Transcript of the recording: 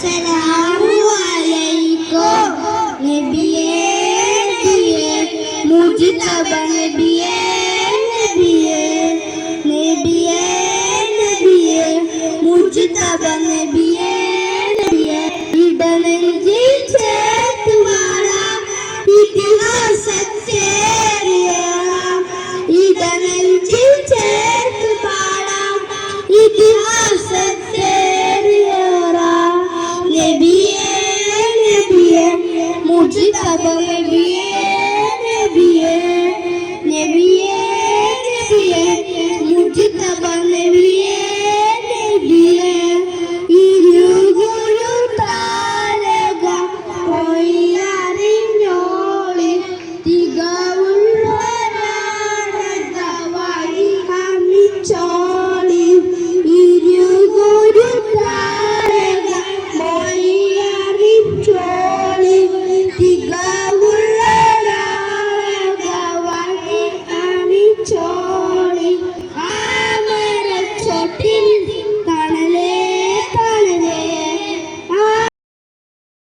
സലാമു അലൈക്കും. നബിയേ നബിയേ മുജ്തബ നബിയേ നബിയേ നബിയേ നബിയേ മുജ്തബ നബിയേ